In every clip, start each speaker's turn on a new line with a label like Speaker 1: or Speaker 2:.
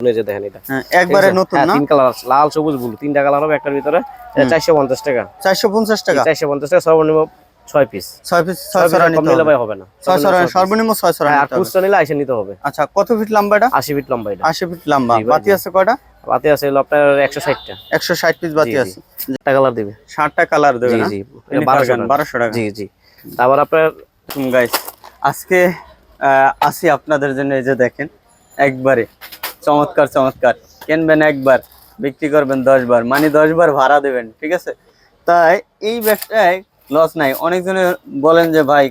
Speaker 1: এই যে দেখেন এটা।
Speaker 2: হ্যাঁ, একবারে নতুন
Speaker 1: হ্যাঁ,
Speaker 2: না?
Speaker 1: তিন কালার লাল সবুজ ব্লু তিনটা কালার হবে একটার ভিতরে চারশো পঞ্চাশ টাকা।
Speaker 2: চারশো পঞ্চাশ টাকা?
Speaker 1: চারশো পঞ্চাশ টাকা সর্বনিম্ন পিস
Speaker 2: পিস নিতে হবে।
Speaker 1: হবে না।
Speaker 2: ছড়া সর্বনিম্ন ছড়া
Speaker 1: হ্যাঁ, আর
Speaker 2: নিতে হবে
Speaker 1: নিলে আইসে নিতে হবে।
Speaker 2: আচ্ছা কত ফিট লম্বা এটা?
Speaker 1: আশি ফিট লম্বা এটা।
Speaker 2: আশি ফিট লম্বা। বাতি আছে কয়টা?
Speaker 1: বাতি আছে হলো আপনার একশো ষাটটা
Speaker 2: একশো ষাট পিস বাতি আছে।
Speaker 1: একটা কালার দিবে।
Speaker 2: ষাটটা কালার দেবে
Speaker 1: জি
Speaker 2: না?
Speaker 1: টাকা। জি জি। তারপর আপনার
Speaker 2: গাইস আজকে আহ, আসি আপনাদের জন্য এই যে দেখেন একবারে। চমৎকার চমৎকার। কিনবেন একবার, বিক্রি করবেন দশ বার মানে দশ বার ভাড়া দেবেন, ঠিক আছে? তাই এই ব্যবসায় লস নাই। অনেকজনে বলেন যে, ভাই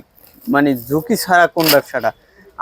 Speaker 2: মানে ঝুঁকি ছাড়া কোন ব্যবসাটা?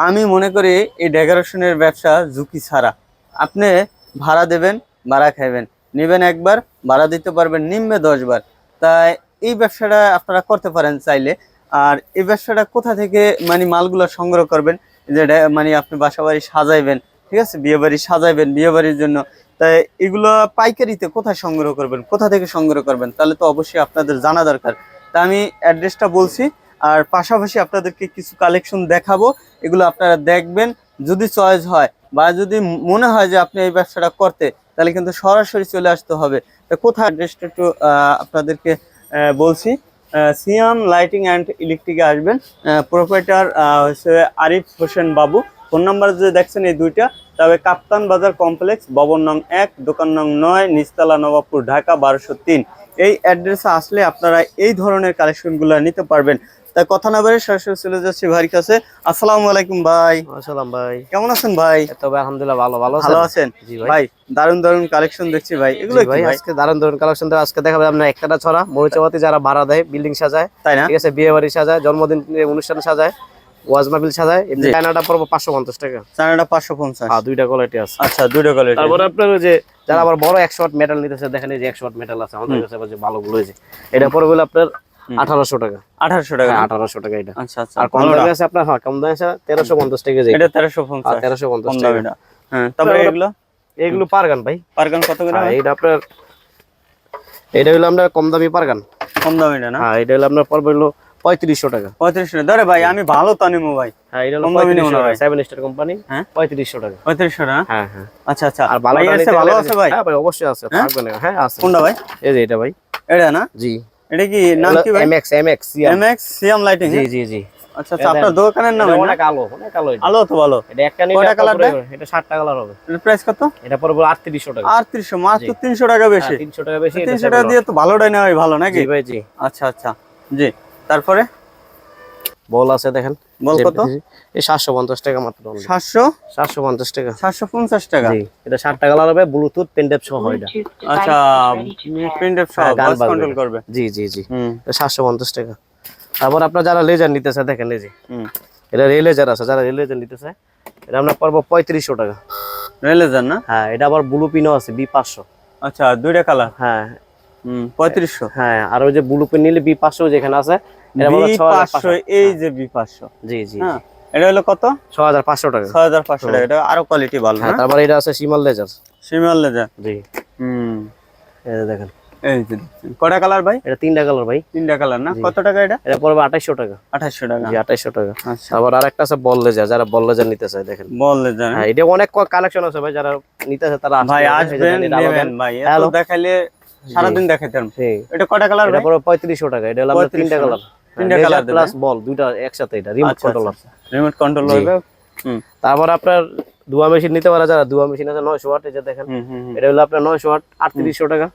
Speaker 2: আমি মনে করি এই ডেকোরেশনের ব্যবসা ঝুঁকি ছাড়া। আপনি ভাড়া দেবেন, ভাড়া খাইবেন। নেবেন একবার, ভাড়া দিতে পারবেন, নিম্নে দশ বার তাই এই ব্যবসাটা আপনারা করতে পারেন চাইলে। আর এই ব্যবসাটা কোথা থেকে মানে মালগুলো সংগ্রহ করবেন? যেটা মানে আপনি বাসা বাড়ি সাজাইবেন ঠিক আছে? বিয়ে বাড়ি সাজাইবেন বিয়ে বাড়ির জন্য। তাই এগুলো পাইকারিতে কোথায় সংগ্রহ করবেন? কোথা থেকে সংগ্রহ করবেন? তাহলে তো অবশ্যই আপনাদের জানা দরকার। তা আমি অ্যাড্রেসটা বলছি, আর পাশাপাশি আপনাদেরকে কিছু কালেকশন দেখাবো। এগুলো আপনারা দেখবেন, যদি চয়েস হয় বা যদি মনে হয় যে আপনি এই ব্যবসাটা করতে, তাহলে কিন্তু সরাসরি চলে আসতে হবে। তা কোথায়? অ্যাড্রেসটা একটু আপনাদেরকে বলছি। সিয়াম লাইটিং অ্যান্ড ইলেকট্রিকে আসবেন। প্রোপাইটার হচ্ছে আরিফ হোসেন বাবু। ফোন নাম্বার যে দেখছেন এই দুইটা তবে কাপ্তান বাজার কমপ্লেক্স ভবন নং এক দোকান নং নয় নিস্তালা নবাবপুর ঢাকা বারোশো তিন। এই অ্যাড্রেসে আসলে আপনারা এই ধরনের কালেকশনগুলো নিতে পারবেন। তাই কথা না বেড়ে সরাসরি চলে যাচ্ছি ভাইয়ের কাছে। আসসালামু আলাইকুম ভাই।
Speaker 1: আসসালাম ভাই।
Speaker 2: কেমন আছেন ভাই?
Speaker 1: তবে আলহামদুলিল্লাহ ভালো। ভালো
Speaker 2: ভালো আছেন?
Speaker 1: জি ভাই।
Speaker 2: দারুণ দারুণ কালেকশন দেখছি ভাই। এগুলো
Speaker 1: ভাই আজকে দারুণ দারুণ কালেকশন দেওয়া আজকে দেখাবে আপনার একটা ছড়া মরিচাবাতি যারা ভাড়া দেয় বিল্ডিং সাজায়
Speaker 2: তাই না?
Speaker 1: ঠিক আছে? বিয়ে বাড়ি সাজায় জন্মদিন অনুষ্ঠান সাজায়। ওয়াজ মাহফিল সাজায় এমনি। চায়নাটা পড়ব পাঁচশো পঞ্চাশ টাকা।
Speaker 2: চানাটা পাঁচশো পঞ্চাশ।
Speaker 1: আর দুইটা কোয়ালিটি আছে।
Speaker 2: আচ্ছা দুটো কোয়ালিটি
Speaker 1: তারপরে আপনার যে যারা আবার বড় ওয়াট মেটাল নিতেছে দেখেন এই যে ওয়াট মেটাল আছে আমাদের কাছে যে হয়েছে এটা বলে আপনার আঠারোশো টাকা।
Speaker 2: আঠারোশো টাকা
Speaker 1: হ্যাঁ আঠারোশো টাকা এটা।
Speaker 2: আচ্ছা আচ্ছা
Speaker 1: আর কম দামে আছে আপনার হ্যাঁ কম দামে আছে তেরোশো পঞ্চাশ টাকা যে
Speaker 2: এটা তেরোশো পঞ্চাশ।
Speaker 1: তেরোশো পঞ্চাশ টাকা।
Speaker 2: হ্যাঁ তারপরে
Speaker 1: তারপরে-
Speaker 2: এগুলো?
Speaker 1: এগুলো পারগান ভাই।
Speaker 2: পারগান কত করে
Speaker 1: হ্যাঁ এটা আপনার এটা হলো আমরা কম দামি পারগান।
Speaker 2: কম দামি না?
Speaker 1: হ্যাঁ এটা হলো আপনার পড়বে হলো পঁয়ত্রিশশো টাকা।
Speaker 2: পঁয়ত্রিশ টাকা। ধরে ভাই আমি ভালো তো নিবো ভাই।
Speaker 1: হ্যাঁ এটা হলো পঁয়ত্রিশশো
Speaker 2: ভাই।
Speaker 1: সেভেন স্টার কোম্পানি
Speaker 2: হ্যাঁ?
Speaker 1: পঁয়ত্রিশশো টাকা।
Speaker 2: পঁয়ত্রিশশো
Speaker 1: হ্যাঁ হ্যাঁ।
Speaker 2: আচ্ছা আচ্ছা।
Speaker 1: আর ভালো
Speaker 2: আছে ভালো আছে ভাই।
Speaker 1: হ্যাঁ ভাই অবশ্যই আছে থাকবে না। হ্যাঁ আছে।
Speaker 2: কোনটা ভাই?
Speaker 1: এই যে এটা ভাই।
Speaker 2: এটা না?
Speaker 1: জি।
Speaker 2: এটা কি নাম কি ভাই?
Speaker 1: MX MX
Speaker 2: M CM lighting
Speaker 1: জি জি জি।
Speaker 2: আচ্ছা আচ্ছা আপনার দোকানের নাম
Speaker 1: এটা
Speaker 2: না?
Speaker 1: অনেক আলো অনেক আলো
Speaker 2: আলো তো ভালো।
Speaker 1: এটা একটা নিলে
Speaker 2: কয়টা
Speaker 1: একটা
Speaker 2: colour
Speaker 1: পড়বে,
Speaker 2: দেয়?
Speaker 1: এটা 60 কালার হবে।
Speaker 2: এর প্রাইস কত?
Speaker 1: এটা পড়বে 3800 টাকা।
Speaker 2: আটত্রিশশো মাত্র তিনশো টাকা বেশি।
Speaker 1: 300 টাকা বেশি এটা
Speaker 2: তিনশো টাকা দিয়ে তো ভালোটাই নেওয়াই ভালো নাকি?
Speaker 1: জি ভাই জি।
Speaker 2: আচ্ছা আচ্ছা। জি। তারপরে?
Speaker 1: বল আছে দেখেন।
Speaker 2: বল কত?
Speaker 1: এই 750 টাকা মাত্র only।
Speaker 2: সাতশো?
Speaker 1: 750 টাকা।
Speaker 2: সাতশো পঞ্চাশ টাকা?
Speaker 1: জি এটা 60 কালার হবে ব্লুটুথ পেন ড্রাইভ সহ এটা।
Speaker 2: আচ্ছা সব
Speaker 1: হ্যাঁ,
Speaker 2: ভয়েস কন্ট্রোল করবে।
Speaker 1: জি জি জি। 750 টাকা। তারপর আপনারা যারা লেজার নিতেছে দেখেন এই যে।
Speaker 2: হুম।
Speaker 1: এটা রে লেজার আছে যারা রে লেজার নিতেছে এটা আমরা পড়ব 3500 টাকা।
Speaker 2: রেলেজার না?
Speaker 1: হ্যাঁ এটা আবার ব্লু পিনও আছে বি 500
Speaker 2: আচ্ছা দুইটা কালার
Speaker 1: হ্যাঁ
Speaker 2: পঁয়ত্রিশশো।
Speaker 1: হ্যাঁ আর ওই যে ব্লু পেন নিলে বি 500 যেখানে আছে এটা বলে
Speaker 2: বি
Speaker 1: 6500
Speaker 2: পাঁচশো এই যে বি পাঁচশো।
Speaker 1: জি জি
Speaker 2: হ্যাঁ এটা হলো কত?
Speaker 1: 6500 টাকা।
Speaker 2: ছয় হাজার পাঁচশো টাকা। এটা আরও কোয়ালিটি ভালো
Speaker 1: হ্যাঁ তারপরে এটা আছে সিমাল লেজার
Speaker 2: সিমিয়াল লেজার
Speaker 1: জি।
Speaker 2: হুম।
Speaker 1: দেখেন।
Speaker 2: এই যে কটা কালার ভাই?
Speaker 1: এটা তিনটা কালার ভাই।
Speaker 2: তিনটা কালার না? কত টাকা এটা?
Speaker 1: এটা পড়বে 2800 টাকা।
Speaker 2: আঠাশশো টাকা।
Speaker 1: জি 2800 টাকা।
Speaker 2: আচ্ছা।
Speaker 1: তারপর আরেকটা আছে বল লেজার যারা বল লেজার নিতে চায় দেখেন।
Speaker 2: বল লেজার
Speaker 1: হ্যাঁ। এটা অনেক কালেকশন আছে ভাই যারা নিতে চায় তারা
Speaker 2: ভাই। আসবেন ভাই। দেখাইলে সারাদিন দেখাইতাম এটা কটা কালার
Speaker 1: এটা পড়বে 3500 টাকা। এটা হলো আপনার
Speaker 2: 3500
Speaker 1: তিনটা কালার
Speaker 2: তিনটা দেবে।
Speaker 1: প্লাস বল দুইটা একসাথে এটা রিমোট কন্ট্রোলার
Speaker 2: রিমোট
Speaker 1: তারপর আপনার দুয়া মেশিন নিতে পারে যারা দুয়া মেশিন আছে 900 ওয়াট যে দেখেন। এটা হলো আপনার 900 ওয়াট 3800 টাকা।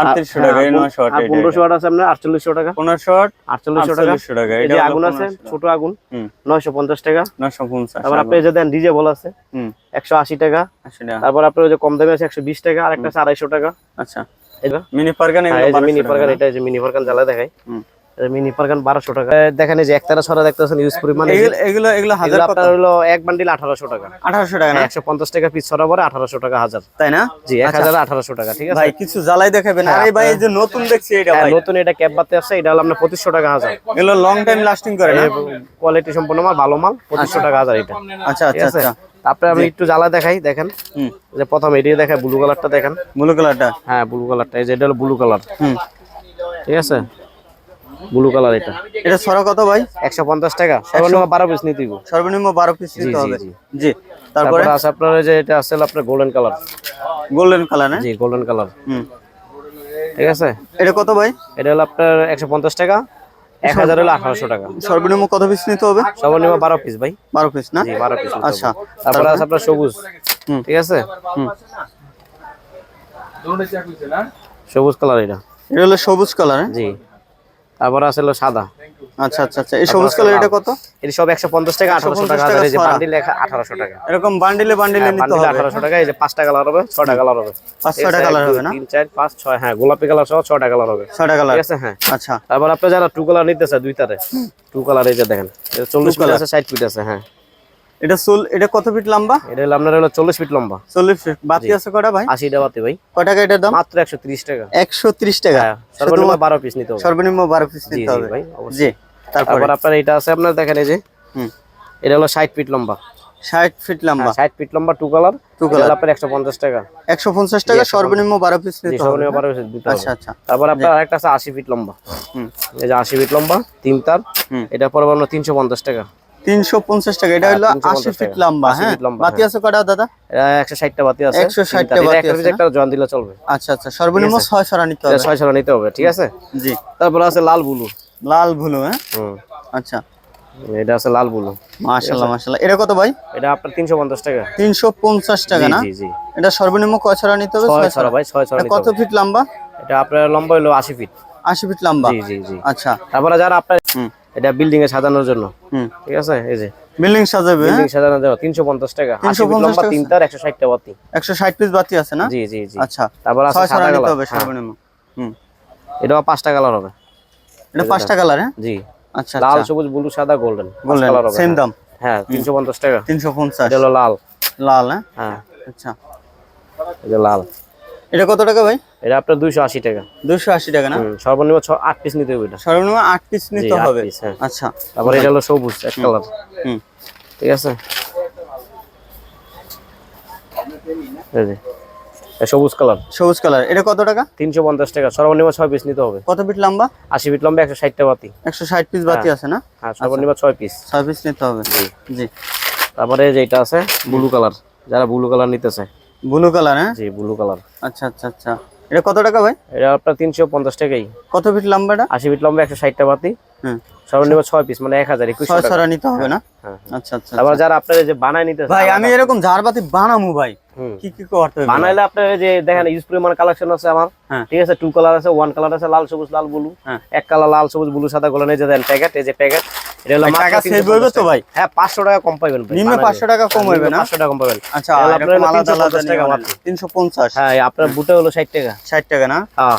Speaker 2: আটত্রিশশো টাকা এই নয়শো
Speaker 1: আর 1500 ওয়াট আছে আপনার 4800 টাকা।
Speaker 2: পনেরোশো
Speaker 1: 4800 টাকা।
Speaker 2: এটা
Speaker 1: আগুন আছে ছোট আগুন
Speaker 2: হুম।
Speaker 1: 950 টাকা।
Speaker 2: নয়শো পঞ্চাশ
Speaker 1: তারপর আপনি যে দেন ডিজে বল আছে
Speaker 2: হুম।
Speaker 1: 180 টাকা।
Speaker 2: আশি টাকা।
Speaker 1: তারপর আপনার যে কম দামে আছে 120 টাকা আর একটা আছে 250 টাকা।
Speaker 2: আচ্ছা।
Speaker 1: এটা
Speaker 2: মিনি পার্কান
Speaker 1: হ্যাঁ, এই যে মিনি পারগান এটা যে মিনি পারগান জ্বালা দেখাই। মিনি পারগান 1200 টাকা। এ, দেখেন এই যে একতারা ছড়া দেখতেছেন ইউজ পরিমাণ
Speaker 2: এগুলো এগুলো এগুলো হাজার
Speaker 1: আপনার হলো এক বান্ডিল 1800 টাকা।
Speaker 2: আঠারোশো টাকা না?
Speaker 1: 150 টাকা পিস ছড়া পরে 1800 টাকা হাজার।
Speaker 2: তাই না?
Speaker 1: জি 1000 1800 টাকা ঠিক আছে?
Speaker 2: ভাই কিছু জ্বালাই দেখাবেন।
Speaker 1: হ্যাঁ,
Speaker 2: আরে ভাই যে নতুন দেখছি এটা
Speaker 1: হ্যাঁ,
Speaker 2: ভাই।
Speaker 1: নতুন এটা ক্যাপ বাতে আসছে এটা হলো আপনার 2500 টাকা হাজার।
Speaker 2: এগুলো লং টাইম লাস্টিং করে
Speaker 1: কোয়ালিটি সম্পূর্ণ মাল ভালো মাল পঁচিশশো টাকা হাজার এটা।
Speaker 2: আচ্ছা আচ্ছা আচ্ছা।
Speaker 1: তারপরে আমি একটু জ্বালা দেখাই দেখেন।
Speaker 2: হুম।
Speaker 1: যে প্রথম এডিয়ে দেখায় ব্লু কালারটা দেখেন।
Speaker 2: ব্লু কালারটা
Speaker 1: হ্যাঁ ব্লু কালারটা এই যে এটা হলো ব্লু কালার
Speaker 2: হুম।
Speaker 1: ঠিক আছে? ব্লু কালার এটা।
Speaker 2: এটা ছড়া কত ভাই?
Speaker 1: একশো পঞ্চাশ টাকা। সর্বনিম্ন বারো পিস নিতে
Speaker 2: সর্বনিম্ন বারো পিস
Speaker 1: জি,
Speaker 2: নিতে
Speaker 1: জি,
Speaker 2: হবে।
Speaker 1: জি।
Speaker 2: জি তারপরে?
Speaker 1: আছে আপনার যে এটা আছে আপনার গোল্ডেন কালার
Speaker 2: গোল্ডেন কালার
Speaker 1: জি গোল্ডেন কালার
Speaker 2: হুম।
Speaker 1: ঠিক আছে?
Speaker 2: এটা কত ভাই?
Speaker 1: এটা হলো আপনার একশো পঞ্চাশ টাকা। এক হাজার হলো আঠারোশো টাকা।
Speaker 2: সর্বনিম্ন কত পিস নিতে হবে?
Speaker 1: সর্বনিম্ন বারো পিস ভাই।
Speaker 2: বারো পিস না?
Speaker 1: বারো পিস
Speaker 2: আচ্ছা।
Speaker 1: তারপরে আছে আপনার সবুজ।
Speaker 2: হুম।
Speaker 1: ঠিক আছে। সবুজ কালার এটা।
Speaker 2: এটা হলো সবুজ কালার হ্যাঁ?
Speaker 1: জি। তারপরে আছে হলো সাদা।
Speaker 2: আচ্ছা আচ্ছা আচ্ছা। এই সবুজ কালার এটা কত?
Speaker 1: এই সব একশো পঞ্চাশ টাকা এই যে বান্ডিল লেখা আঠারোশো টাকা।
Speaker 2: এরকম বান্ডিলে বান্ডিলে নিতে হবে।
Speaker 1: টাকা এই যে পাঁচটা কালার হবে কালার হবে?
Speaker 2: কালার হবে না?
Speaker 1: হ্যাঁ গোলাপি কালার সহ কালার হবে।
Speaker 2: কালার।
Speaker 1: ঠিক আছে হ্যাঁ।
Speaker 2: আচ্ছা।
Speaker 1: তারপর আপনি যারা টু কালার নিতেছে দুই তারে টু কালার এই যে দেখেন এটা চল্লিশ ফিট আছে ষাট ফিট আছে হ্যাঁ।
Speaker 2: এটা চুল এটা কত ফিট লম্বা?
Speaker 1: এটা আপনার হলো চল্লিশ ফিট লম্বা।
Speaker 2: চল্লিশ ফিট। বাতি আছে কটা ভাই?
Speaker 1: আশি টাকাতে ভাই।
Speaker 2: কয় টাকা এটার দাম?
Speaker 1: মাত্র একশো ত্রিশ টাকা।
Speaker 2: একশো ত্রিশ টাকা।
Speaker 1: হ্যাঁ সর্বনিম্ন বারো পিস নিতে হবে।
Speaker 2: সর্বনিম্ন বারো পিস নিতে হবে।
Speaker 1: ভাই
Speaker 2: জি তারপরে।
Speaker 1: আপনার এটা আছে আপনার দেখেন এই যে।
Speaker 2: হুম।
Speaker 1: এটা হলো ষাট ফিট লম্বা।
Speaker 2: ষাট ফিট লম্বা।
Speaker 1: ষাট ফিট লম্বা টু কালার। Two colour. আপনার একশো পঞ্চাশ টাকা।
Speaker 2: একশো পঞ্চাশ টাকা সর্বনিম্ন বারো পিস নিতে হবে।
Speaker 1: সর্বনিম্ন বারো পিস দিতে হবে।
Speaker 2: আচ্ছা আচ্ছা।
Speaker 1: তারপর আপনার আরেকটা আছে আশি ফিট লম্বা।
Speaker 2: হুম।
Speaker 1: এই যে আশি ফিট লম্বা তিন তার। এটা পড়বে আপনার তিনশো পঞ্চাশ টাকা।
Speaker 2: টাকা। এটা হলো
Speaker 1: 350
Speaker 2: আশি ফিট লম্বা হ্যাঁ? বাতি আছে কটা দাদা?
Speaker 1: এটা একশো বাতি আছে।
Speaker 2: 160 টা
Speaker 1: তিন তার। এটা
Speaker 2: বাতি আছে
Speaker 1: একটা জয়েন দিলে চলবে।
Speaker 2: আচ্ছা আচ্ছা সর্বনিম্ন ছয় ছড়া নিতে হবে।
Speaker 1: ছয় ছড়া নিতে হবে ঠিক আছে?
Speaker 2: জি।
Speaker 1: তারপর আছে লাল বুলু।
Speaker 2: লাল হ্যাঁ? আচ্ছা।
Speaker 1: এটা আছে লাল বুলু।
Speaker 2: মাশাল্লাহ মাশাল্লাহ। এটা কত ভাই?
Speaker 1: এটা আপনার তিনশো পঞ্চাশ টাকা।
Speaker 2: তিনশো পঞ্চাশ টাকা না?
Speaker 1: জি জি।
Speaker 2: এটা সর্বনিম্ন কয় ছড়া নিতে হবে?
Speaker 1: ভাই
Speaker 2: কত ফিট লম্বা?
Speaker 1: এটা আপনার লম্বা হলো আশি ফিট।
Speaker 2: আশি ফিট লম্বা?
Speaker 1: জি জি জি।
Speaker 2: আচ্ছা।
Speaker 1: তারপরে যারা আপনার এটা বিল্ডিং এ সাজানোর জন্য।
Speaker 2: হুম।
Speaker 1: ঠিক আছে? এই যে।
Speaker 2: বিল্ডিং সাজাবে
Speaker 1: বিল্ডিং সাজানোর জন্য তিনশো পঞ্চাশ টাকা।
Speaker 2: 350
Speaker 1: লম্বা
Speaker 2: টাকা।
Speaker 1: তিন তার একশো ষাটটা বাতি।
Speaker 2: একশো ষাট পিস বাতি আছে না?
Speaker 1: জি জি জি।
Speaker 2: আচ্ছা।
Speaker 1: তারপর আছে সাদা কালার।
Speaker 2: হবে
Speaker 1: হ্যাঁ,
Speaker 2: সর্বনিম্ন। হুম।
Speaker 1: এটাও পাঁচটা কালার হবে।
Speaker 2: এটা পাঁচটা কালার হ্যাঁ?
Speaker 1: জি।
Speaker 2: আচ্ছা
Speaker 1: লাল
Speaker 2: আচ্ছা
Speaker 1: সবুজ ব্লু সাদা গোল্ডেন।
Speaker 2: বললেন
Speaker 1: কালার হবে।
Speaker 2: সেম। দাম।
Speaker 1: হ্যাঁ তিনশো পঞ্চাশ টাকা।
Speaker 2: তিনশো পঞ্চাশ।
Speaker 1: এটা হলো লাল।
Speaker 2: লাল হ্যাঁ?
Speaker 1: হ্যাঁ।
Speaker 2: আচ্ছা।
Speaker 1: এটা লাল।
Speaker 2: এটা কত টাকা ভাই?
Speaker 1: এটা আপনার দুইশো আশি টাকা।
Speaker 2: দুশো আশি টাকা না?
Speaker 1: সর্বনিম্ন ছ আট পিস নিতে হবে এটা।
Speaker 2: সর্বনিম্ন আট পিস নিতে হবে।
Speaker 1: হ্যাঁ।
Speaker 2: আচ্ছা।
Speaker 1: তারপর এটা হলো সবুজ এক কালার।
Speaker 2: হুম।
Speaker 1: ঠিক আছে? এই যে, সবুজ কালার।
Speaker 2: সবুজ কালার। এটা কত টাকা?
Speaker 1: তিনশো পঞ্চাশ টাকা সর্বনিম্ন ছয় পিস নিতে হবে।
Speaker 2: কত ফিট লম্বা?
Speaker 1: আশি ফিট লম্বা একশো ষাটটা বাতি।
Speaker 2: একশো ষাট পিস বাতি আছে না?
Speaker 1: হ্যাঁ সর্বনিম্ন ছয় পিস।
Speaker 2: ছয় পিস নিতে হবে। জি।
Speaker 1: তারপরে যে এটা আছে ব্লু কালার। যারা ব্লু কালার নিতেছে।
Speaker 2: ব্লু কালার হ্যাঁ?
Speaker 1: জি ব্লু কালার।
Speaker 2: আচ্ছা আচ্ছা আচ্ছা। এটা কত টাকা ভাই?
Speaker 1: এটা আপনার তিনশো পঞ্চাশ টাকাই।
Speaker 2: কত ফিট লম্বাটা
Speaker 1: আশি ফিট লম্বা একশো ষাটটা বাতি। সর্বনিম্ন ছয় পিস মানে এক হাজার একুশশো
Speaker 2: ছড়া নিতে হবে না?
Speaker 1: হ্যাঁ
Speaker 2: আচ্ছা আচ্ছা
Speaker 1: তারপর যারা আপনার যে বানায়
Speaker 2: ভাই আমি এরকম ঝাড়বাতি বানামু ভাই। কি কি করতে হবে?
Speaker 1: বানাইলে আপনার যে দেখেন ইউজ পরিমাণ কালেকশন আছে আমার।
Speaker 2: হ্যাঁ।
Speaker 1: ঠিক আছে টু কালার আছে ওয়ান কালার আছে লাল সবুজ লাল ব্লু।
Speaker 2: হ্যাঁ।
Speaker 1: এক কালার লাল সবুজ ব্লু সাদা গোলান যে দেন প্যাকেট এই যে প্যাকেট এটা হলো
Speaker 2: টাকা
Speaker 1: 350
Speaker 2: save তো ভাই?
Speaker 1: হ্যাঁ পাঁচশো টাকা কম পাইবেন ভাই,
Speaker 2: নিম্ন 500 টাকা কম
Speaker 1: হ্যাঁ,
Speaker 2: না?
Speaker 1: 500 টাকা কম পাবেন
Speaker 2: আচ্ছা
Speaker 1: আপনার
Speaker 2: আলাদা আলাদা
Speaker 1: তিনশো টাকা মাত্র।
Speaker 2: তিনশো পঞ্চাশ।
Speaker 1: হ্যাঁ আপনার বুটে হলো ষাট টাকা।
Speaker 2: ষাট টাকা না?
Speaker 1: হ্যাঁ।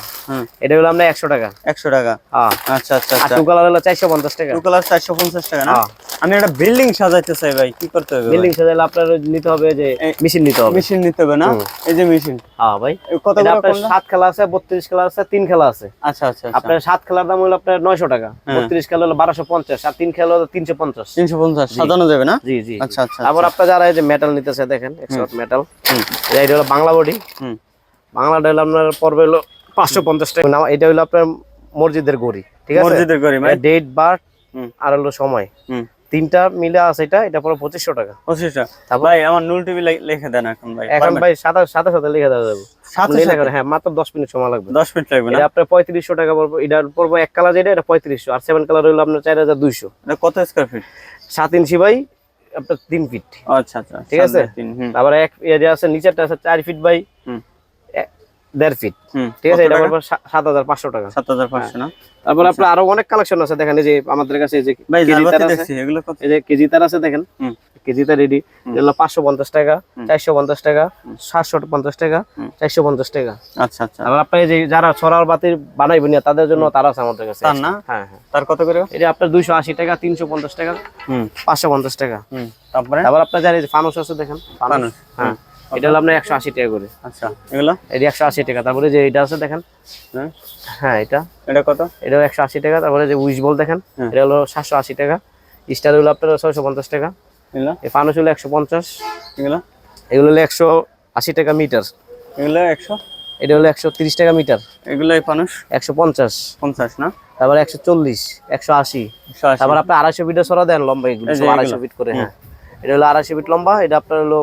Speaker 1: এটা হলো আপনার একশো টাকা।
Speaker 2: একশো টাকা?
Speaker 1: হ্যাঁ।
Speaker 2: আচ্ছা আচ্ছা আচ্ছা।
Speaker 1: টু কালার হলো চারশো পঞ্চাশ টাকা।
Speaker 2: টু কালার চারশো পঞ্চাশ টাকা না?
Speaker 1: হ্যাঁ।
Speaker 2: আমি একটা বিল্ডিং সাজাইতে চাই ভাই কি করতে হবে
Speaker 1: বিল্ডিং সাজাইলে আপনার নিতে হবে যে মেশিন নিতে হবে।
Speaker 2: মেশিন নিতে হবে না? এই যে মেশিন।
Speaker 1: হ্যাঁ ভাই।
Speaker 2: কত
Speaker 1: আপনার? সাত খেলা আছে বত্রিশ খেলা আছে তিন খেলা আছে।
Speaker 2: আচ্ছা আচ্ছা আচ্ছা।
Speaker 1: আপনার সাত খেলার দাম হলো আপনার নয়শো টাকা।
Speaker 2: হ্যাঁ।
Speaker 1: বত্রিশ খেলা হলো বারোশো পঞ্চাশ আর তিন খেলো তিনশো পঞ্চাশ।
Speaker 2: তিনশো পঞ্চাশ। সাজানো যাবে না?
Speaker 1: জি জি
Speaker 2: আচ্ছা আচ্ছা
Speaker 1: আবার আপনার যারা এই যে মেটাল নিতেছে দেখেন এক্সপার্ট মেটাল এটা হলো বাংলা বডি
Speaker 2: বাংলা
Speaker 1: বাংলাটা হলো আপনার পর্বে হলো পাঁচশো পঞ্চাশ টাকা। এটা হলো আপনার মসজিদের গড়ি ঠিক আছে?
Speaker 2: মসজিদের গড়ি মানে?
Speaker 1: ডেট বার আর হলো সময়।
Speaker 2: হুম।
Speaker 1: তিনটা মিলে আছে এটা এটা পরে পঁচিশশো টাকা। তারপর-
Speaker 2: ভাই আমার নুল টিভি লিখে দেন এখন ভাই।
Speaker 1: এখন? ভাই সাথে সাথে সাথে লিখে দেওয়া যাবে। হ্যাঁ মাত্র দশ মিনিট সময় লাগবে।
Speaker 2: দশ মিনিট লাগবে না?
Speaker 1: এটা আপনার পঁয়ত্রিশশো টাকা পড়বে। এটা পড়বে এক কালার যেটা এটা পঁয়ত্রিশশো। আর সেভেন কালার হলো আপনার চার হাজার দুইশো।
Speaker 2: এটা কত স্কোয়ার ফিট
Speaker 1: সাত ইঞ্চি বাই আপনার তিন ফিট
Speaker 2: আচ্ছা আচ্ছা।
Speaker 1: ঠিক আছে? তারপরে এক আছে নিচেরটা আছে চার ফিট বাই এ- দেড় ফিট ঠিক আছে এটা? পড়বে সাত হাজার পাঁচশো টাকা।
Speaker 2: সাত হাজার পাঁচশো না?
Speaker 1: তারপর আপনার আরও অনেক কালেকশন আছে দেখেন যে আমাদের কাছে যে কেজি তার আছে
Speaker 2: দেখছি এগুলো কত?
Speaker 1: এই যে কেজি তার আছে দেখেন কেজি তার রেডি এগুলো পাঁচশো পঞ্চাশ টাকা চারশো পঞ্চাশ টাকা সাতশো পঞ্চাশ টাকা চারশো পঞ্চাশ টাকা।
Speaker 2: আচ্ছা আচ্ছা।
Speaker 1: যে যারা ছড়ার বাতির বানাইবেন না তাদের জন্য তারা আছে আমাদের কাছে।
Speaker 2: না?
Speaker 1: হ্যাঁ হ্যাঁ।
Speaker 2: তার কত করে?
Speaker 1: এটা আপনার দুইশো আশি টাকা তিনশো পঞ্চাশ টাকা পাঁচশো পঞ্চাশ টাকা।
Speaker 2: তারপরে?
Speaker 1: তারপর আপনার যারা ফানুস আছে দেখেন ফানুস, হ্যাঁ। এটা হলো আপনার একশো আশি টাকা করে।
Speaker 2: আচ্ছা এগুলো?
Speaker 1: এটা একশো আশি টাকা। তারপরে যে এটা আছে দেখেন।
Speaker 2: হ্যাঁ।
Speaker 1: হ্যাঁ এটা।
Speaker 2: এটা কত?
Speaker 1: এটাও একশো আশি টাকা। তারপরে যে উইশ বল দেখেন
Speaker 2: হ্যাঁ।
Speaker 1: এটা হলো সাতশো আশি টাকা। স্টার হলো আপনার ছয়শো পঞ্চাশ টাকা। এই ফানুস হলো একশো পঞ্চাশ।
Speaker 2: এগুলো?
Speaker 1: এগুলো হলো একশো আশি টাকা মিটার
Speaker 2: এগুলো একশো?
Speaker 1: এটা হলো একশো তিরিশ টাকা মিটার
Speaker 2: এগুলো ফানুস
Speaker 1: একশো পঞ্চাশ।
Speaker 2: পঞ্চাশ না?
Speaker 1: তারপর একশো চল্লিশ একশো আশি। তারপর আপনি আড়াইশো ফিটের সরা দেন লম্বা এগুলো। আড়াইশো ফিট করে হ্যাঁ। এটা হলো আড়াইশো ফিট লম্বা এটা আপনার হলো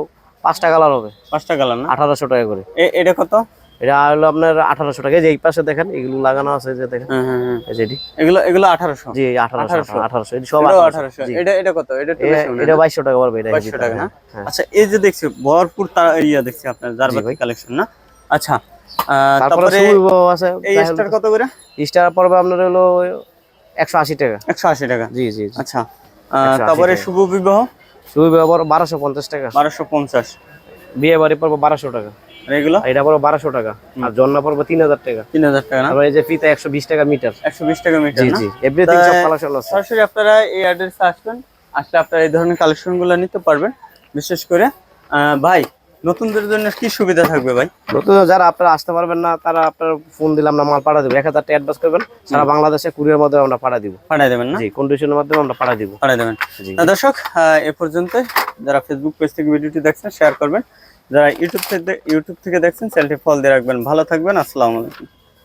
Speaker 1: পাঁচটা কালার হবে।
Speaker 2: পাঁচটা কালার না?
Speaker 1: আঠারোশো টাকা করে।
Speaker 2: এটা কত?
Speaker 1: এটা হলো আপনার আঠারোশো টাকা। এই যে এই পাশে দেখেন এগুলো লাগানো আছে যে দেখেন। এই যে এটি।
Speaker 2: এগুলো এগুলো আঠারোশো?
Speaker 1: জি আঠারোশো আঠারোশো। এটি সব আঠারোশো।
Speaker 2: আঠারোশো। এটা এটা কত? এটা একটু বেশি
Speaker 1: এটা বাইশশো টাকা পড়বে এটা
Speaker 2: বাইশশো টাকা না?
Speaker 1: হ্যাঁ।
Speaker 2: আচ্ছা এই যে দেখছি ভরপুর তার ইয়া দেখছি আপনার জারবাতি কালেকশন না? আচ্ছা
Speaker 1: তারপরে
Speaker 2: তারপরে
Speaker 1: আছে
Speaker 2: এই স্টার কত করে?
Speaker 1: স্টার পড়বে আপনার হলো একশো আশি টাকা।
Speaker 2: একশো আশি টাকা।
Speaker 1: জি জি
Speaker 2: আচ্ছা তারপরে শুভ বিবাহ?
Speaker 1: সুইব আবার বারোশো পঞ্চাশ টাকা।
Speaker 2: বারোশো পঞ্চাশ।
Speaker 1: বিয়ে বাড়ি পড়ব বারোশো টাকা।
Speaker 2: এগুলো?
Speaker 1: এটা পড়বে বারোশো টাকা। আর জন্না পড়বে তিন হাজার টাকা।
Speaker 2: তিন হাজার টাকা
Speaker 1: এই যে ফিতা একশো বিশ টাকা মিটার।
Speaker 2: একশো বিশ টাকা মিটার
Speaker 1: জি জি। এভরিথিং সব কালেকশন আছে।
Speaker 2: সরাসরি আপনারা এই অ্যাড্রেসে আসবেন। আসলে আপনারা এই ধরনের কালেকশনগুলো নিতে পারবেন। বিশেষ করে আহ, ভাই নতুনদের জন্য কি সুবিধা থাকবে ভাই?
Speaker 1: নতুন যারা আপনারা আসতে পারবেন না তারা আপনার ফোন দিলাম না মাল পাঠা দিব। এক হাজার টাকা অ্যাডভান্স করবেন সারা বাংলাদেশে কুরিয়ার মাধ্যমে আমরা পাঠা দিব।
Speaker 2: পাঠাই দেবেন না?
Speaker 1: জি কন্ডিশনের মাধ্যমে আমরা পাঠা দিব।
Speaker 2: পাঠাই দেবেন। না দর্শক এ পর্যন্ত যারা ফেসবুক পেজ থেকে ভিডিওটি দেখছেন শেয়ার করবেন। যারা ইউটিউব থেকে ইউটিউব থেকে দেখছেন চ্যানেলটি ফল দিয়ে রাখবেন। ভালো থাকবেন আসসালামু আলাইকুম।